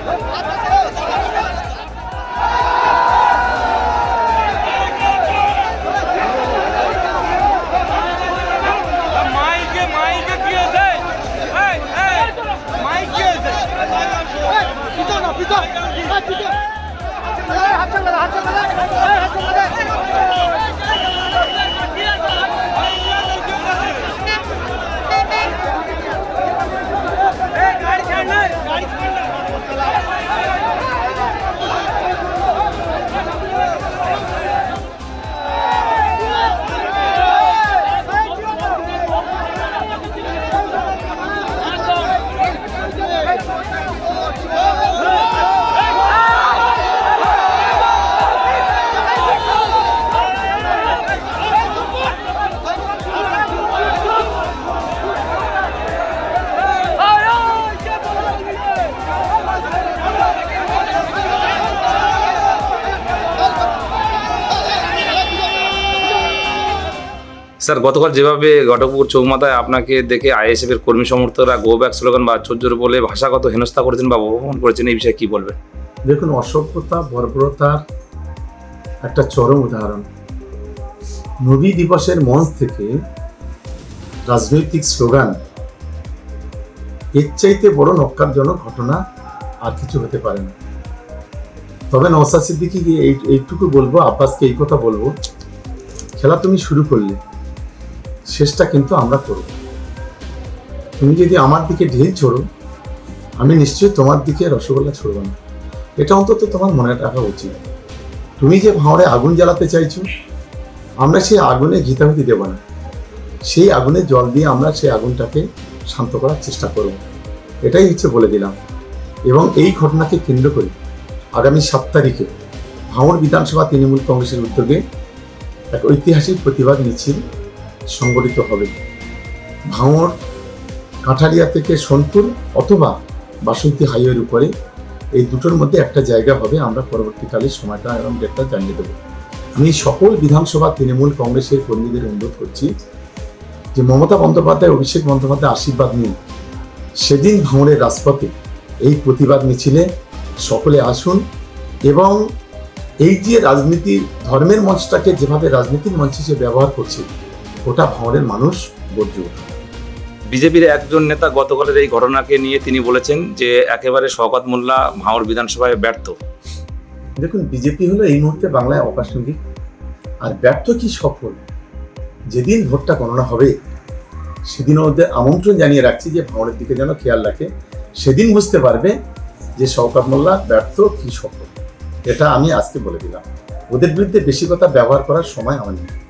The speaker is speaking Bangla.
Hadi hadi hadi স্যার, গতকাল যেভাবে ঘটকপুর চৌমাথায় আপনাকে দেখে আইএসএফ এর কর্মী সমর্থকরা গো ব্যাক স্লোগান বা আশ্চর্যের বলে ভাষাগত হেনস্থা করেছেন বা অপমান করেছেন, এই বিষয়ে কি বলবেন? দেখুন, অসভ্যতা, বর্বরতার একটা চরম উদাহরণ। নবী দিবসের মঞ্চ থেকে রাজনৈতিক স্লোগান, এর চাইতে বড় নক্কারজনক ঘটনা আর কিছু হতে পারে না। তবে নওসাদ সিদ্দিকিকে এই এইটুকু বলব, আব্বাসকে এই কথা বলব, খেলা তুমি শুরু করলে। শেষটা কিন্তু আমরা করব। তুমি যদি আমার দিকে ঢিল ছোড়ো, আমি নিশ্চয়ই তোমার দিকে রসগোল্লা ছড়বো না। এটা অন্তত তোমার মনে রাখা উচিত। তুমি যে ভাঁড়ে আগুন জ্বালাতে চাইছো, আমরা সেই আগুনে ঘিতাহুতি দেব না। সেই আগুনে জল দিয়ে আমরা সেই আগুনটাকে শান্ত করার চেষ্টা করব। এটাই হচ্ছে বলে দিলাম। এবং এই ঘটনাকে কেন্দ্র করে আগামী সাত তারিখে ভাঙড় বিধানসভা তৃণমূল কংগ্রেসের উদ্যোগে এক ঐতিহাসিক প্রতিবাদ মিছিল সংগঠিত হবে। ভাঙড় কাঁঠালিয়া থেকে সোনপুর অথবা বাসন্তী হাইওয়ের উপরে এই দুটোর মধ্যে একটা জায়গা হবে, আমরা পরবর্তীকালে সময়টা এবং ডেটটা জানিয়ে দেবো। আমি সকল বিধানসভা তৃণমূল কংগ্রেসের কর্মীদের অনুরোধ করছি যে মমতা বন্দ্যোপাধ্যায়, অভিষেক বন্দ্যোপাধ্যায় আশীর্বাদ নিয়ে সেদিন ভাঙড়ের রাজপথে এই প্রতিবাদ মিছিলে সকলে আসুন এবং এই যে রাজনীতি, ধর্মের মঞ্চটাকে যেভাবে রাজনীতির মঞ্চ হিসেবে ব্যবহার করছে ওটা ভাঙড়ের মানুষ উঠবে বিজেপির একজন নেতা গতকালের এই ঘটনাকে নিয়ে তিনি বলেছেন যে একেবারে শওকত মোল্লা ভাঙড় বিধানসভায় ব্যর্থ। দেখুন বিজেপি হলো এই মুহূর্তে বাংলায় অপ্রাসঙ্গিক। আর ব্যর্থ কি সফল? যেদিন ভোটটা গণনা হবে সেদিন ওদের আমন্ত্রণ জানিয়ে রাখছি যে ভাঙড়ের দিকে যেন খেয়াল রাখে সেদিন বুঝতে পারবে যে শওকাত মোল্লা ব্যর্থ কি সফল। এটা আমি আজকে বলে দিলাম। ওদের বিরুদ্ধে বেশি কথা ব্যবহার করার সময় আমার নেই।